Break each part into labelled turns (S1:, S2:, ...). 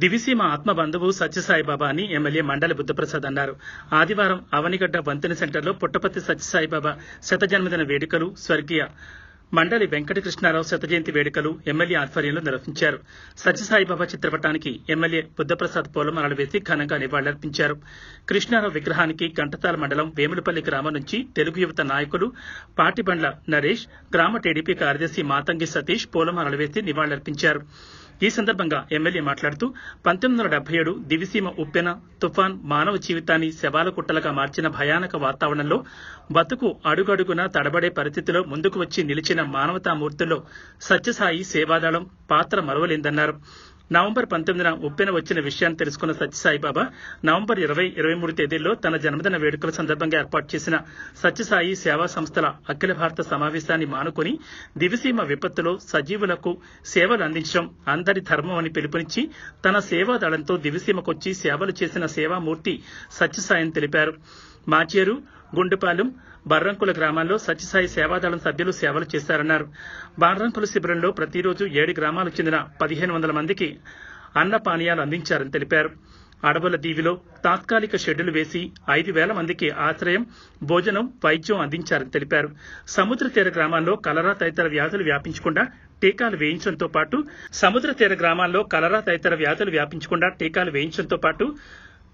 S1: దివిసీమ ఆత్మబంధువు సత్యసాయిబాబా అని ఎమ్మెల్యే మండలి బుద్ధప్రసాద్ అన్నారు. ఆదివారం అవనిగడ్డ వంతెన సెంటర్లో పుట్టపర్తి సత్యసాయిబాబా శత జన్మదిన వేడుకలు స్వర్గీయ మండలి వెంకటకృష్ణారావు శత జయంతి వేడుకలు ఎమ్మెల్యే ఆధ్వర్యంలో నిర్వహించారు. సత్యసాయిబాబా చిత్రపటానికి ఎమ్మెల్యే బుద్ధప్రసాద్ పూలమాలలు వేసి ఘనంగా నివాళులర్పించారు. కృష్ణారావు విగ్రహానికి గంటతాల మండలం వేములపల్లి గ్రామం నుంచి తెలుగు యువత నాయకులు పాటిబండ్ల నరేష్ గ్రామ టీడీపీ కార్యదర్శి మాతంగి సతీష్ పూలమాలలు వేసి నివాళులర్పించారు. ఈ సందర్భంగా ఎమ్మెల్యే మాట్లాడుతూ పంతొమ్మిది వందల డెబ్బై ఏడు దివిసీమ ఉప్పెన తుఫాన్ మానవ జీవితాన్ని శవాల కుట్టలుగా మార్చిన భయానక వాతావరణంలో బతుకు అడుగడుగున తడబడే పరిస్థితిలో ముందుకు వచ్చి నిలిచిన మానవతామూర్తుల్లో సత్యసాయి సేవాదళం పాత్ర మరవలేందన్నారు. నవంబర్ పంతొమ్మిదిన ఉప్పెన వచ్చిన విషయాన్ని తెలుసుకున్న సత్యసాయిబాబా నవంబర్ ఇరవై ఇరవై మూడు తేదీల్లో తన జన్మదిన వేడుకల సందర్భంగా ఏర్పాటు చేసిన సత్యసాయి సేవా సంస్థల అఖిల భారత సమావేశాన్ని మానుకొని దివిసీమ విపత్తులో సజీవులకు సేవలు అందించడం అందరి ధర్మం అని పిలుపునిచ్చి తన సేవా దళంతో దివిసీమకొచ్చి సేవలు చేసిన సేవామూర్తి సత్యసాయిని తెలిపారు. మాచేరు గుండుపాలెం బర్రంకుల గ్రామాల్లో సత్యసాయి సేవాదళం సభ్యులు సేవలు చేశారన్నారు. బర్రంకుల శిబిరంలో ప్రతిరోజు ఏడు గ్రామాలకు చెందిన పదిహేను వందల మందికి అన్న పానీయాలు అందించారని తెలిపారు. అడవుల దీవిలో తాత్కాలిక షెడ్యూలు వేసి ఐదు వేల మందికి ఆశ్రయం భోజనం వైద్యం అందించారని తెలిపారు. సముద్ర తీర గ్రామాల్లో కలరా తదితర వ్యాధులు వ్యాపించకుండా టీకాలు వేయించడంతో పాటు సముద్ర తీర గ్రామాల్లో కలరా తదితర వ్యాధులు వ్యాపించకుండా టీకాలు వేయించడంతో పాటు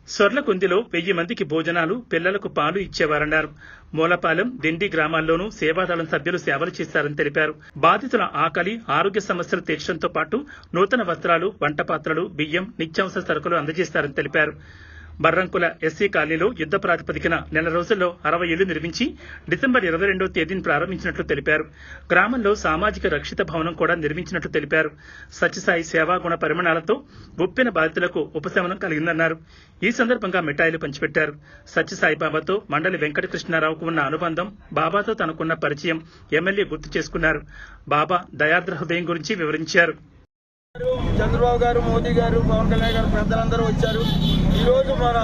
S1: సొర్లకుందిలో వెయ్యి మందికి భోజనాలు పిల్లలకు పాలు ఇచ్చేవారన్నారు. మూలపాలెం దిండి గ్రామాల్లోనూ సేవాదళం సభ్యులు సేవలు చేశారని తెలిపారు. బాధితుల ఆకలి ఆరోగ్య సమస్యలు తీర్చడంతో పాటు నూతన వస్త్రాలు వంట పాత్రలు బియ్యం నిత్యావసర సరుకులు అందజేస్తారని తెలిపారు. బర్రంకుల ఎస్సీ కాలనీలో యుద్ద ప్రాతిపదికన నెల రోజుల్లో అరవై ఇళ్ళు నిర్మించి డిసెంబర్ ఇరవై రెండో తేదీని ప్రారంభించినట్లు తెలిపారు. గ్రామంలో సామాజిక రక్షిత భవనం కూడా నిర్మించినట్లు తెలిపారు. సత్యసాయి సేవా గుణ పరిమాణాలతో ఉప్పిన బాధితులకు ఉపశమనం కలిగిందన్నారు. ఈ సందర్భంగా మిఠాయిలు పంచిపెట్టారు. సత్యసాయి బాబాతో మండలి వెంకటకృష్ణారావుకు ఉన్న అనుబంధం బాబాతో తనకున్న పరిచయం ఎమ్మెల్యే గుర్తు చేసుకున్నారు. బాబా దయాద్ర హృదయం గురించి వివరించారు.
S2: చంద్రబాబు గారు మోదీ గారు పవన్ కళ్యాణ్ గారు పెద్దలందరూ వచ్చారు. ఈరోజు మన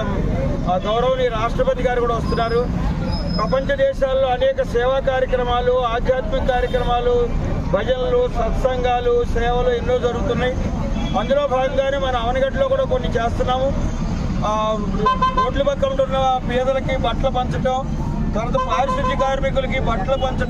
S2: ఆ గౌరవనీయ రాష్ట్రపతి గారు కూడా వస్తున్నారు. ప్రపంచ దేశాల్లో అనేక సేవా కార్యక్రమాలు ఆధ్యాత్మిక కార్యక్రమాలు భజనలు సత్సంగాలు సేవలు ఎన్నో జరుగుతున్నాయి. అందులో భాగంగానే మన అవనగడ్డలో కూడా కొన్ని చేస్తున్నాము. రోడ్ల పక్కన ఉన్న పేదలకి బట్టలు పంచడం తర్వాత పారిశుద్ధ్య కార్మికులకి బట్టలు పంచడం